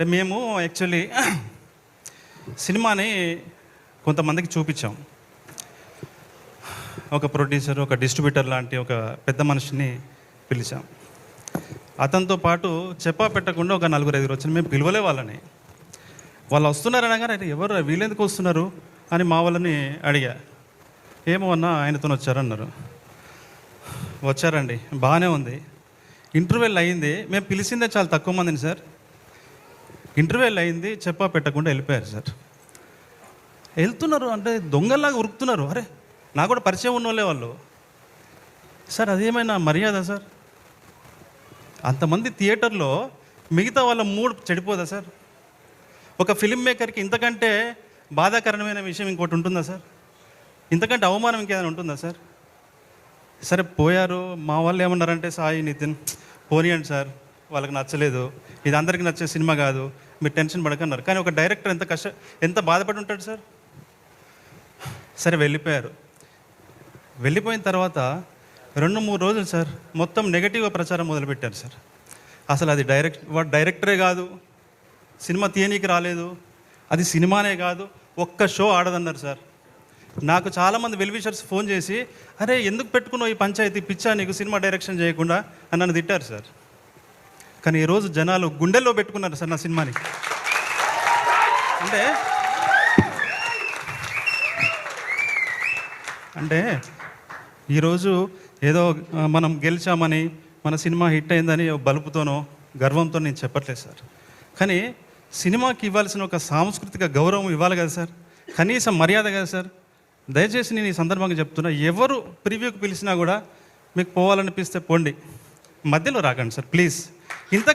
అంటే మేము యాక్చువల్లీ సినిమాని కొంతమందికి చూపించాం. ఒక ప్రొడ్యూసర్ ఒక డిస్ట్రిబ్యూటర్ లాంటి ఒక పెద్ద మనిషిని పిలిచాం. అతనితో పాటు చెప్పా పెట్టకుండా ఒక నలుగురు ఐదుగురు వచ్చిన మేము పిలవలే వాళ్ళని. వాళ్ళు వస్తున్నారు అనగానే ఎవరు వీళ్ళెందుకు వస్తున్నారు? అని మా వాళ్ళని అడిగా. ఏమో అన్న ఆయనతో వచ్చారన్నారు వచ్చారండి బాగానే ఉంది. ఇంటర్వెల్ అయింది. మేము పిలిచిందే చాలా తక్కువ మందిని సార్. ఇంటర్వ్యూల్ అయింది చెప్పా పెట్టకుండా వెళ్ళిపోయారు సార్. వెళ్తున్నారు అంటే దొంగల్లాగా ఉరుకుతున్నారు. అరే నాకు కూడా పరిచయం ఉన్నోళ్ళే వాళ్ళు. సార్ అదేమైనా మర్యాద సార్? అంతమంది థియేటర్లో మిగతా వాళ్ళ మూడ్ చెడిపోదా సార్? ఒక ఫిలిం మేకర్కి ఇంతకంటే బాధాకరమైన విషయం ఇంకోటి ఉంటుందా సార్? ఇంతకంటే అవమానం ఇంకేదైనా ఉంటుందా సార్? సరే పోయారు. మా వాళ్ళు ఏమన్నారంటే సాయి నితిన్ పోనీయండి సార్. వాళ్ళకి నచ్చలేదు. ఇది అందరికీ నచ్చే సినిమా కాదు. మీరు టెన్షన్ పడకన్నారు. కానీ ఒక డైరెక్టర్ ఎంత కష్ట ఎంత బాధపడి ఉంటాడు సార్? సరే వెళ్ళిపోయారు. వెళ్ళిపోయిన తర్వాత రెండు మూడు రోజులు సార్ మొత్తం నెగిటివ్గా ప్రచారం మొదలుపెట్టారు సార్. అసలు అది డైరెక్ట్ వాడు డైరెక్టరే కాదు. సినిమా తీయనీకి రాలేదు. అది సినిమానే కాదు. ఒక్క షో ఆడదన్నారు సార్. నాకు చాలామంది వెల్విషర్స్ ఫోన్ చేసి అరే ఎందుకు పెట్టుకున్నావు ఈ పంచాయతీ? పిచ్చా నీకు సినిమా డైరెక్షన్ చేయకుండా అని నన్ను తిట్టారు సార్. కానీ ఈరోజు జనాలు గుండెల్లో పెట్టుకున్నారు సార్ నా సినిమాని. అంటే అంటే ఈరోజు ఏదో మనం గెలిచామని మన సినిమా హిట్ అయిందని బలుపుతోనో గర్వంతో నేను చెప్పట్లేదు సార్. కానీ సినిమాకి ఇవ్వాల్సిన ఒక సాంస్కృతిక గౌరవం ఇవ్వాలి కదా సార్. కనీసం మర్యాద కదా సార్. దయచేసి నేను ఈ సందర్భంగా చెప్తున్నా ఎవరు ప్రివ్యూకి పిలిచినా కూడా మీకు పోవాలనిపిస్తే పోండి. మధ్యలో రాకండి సార్ ప్లీజ్. ಇಂಥ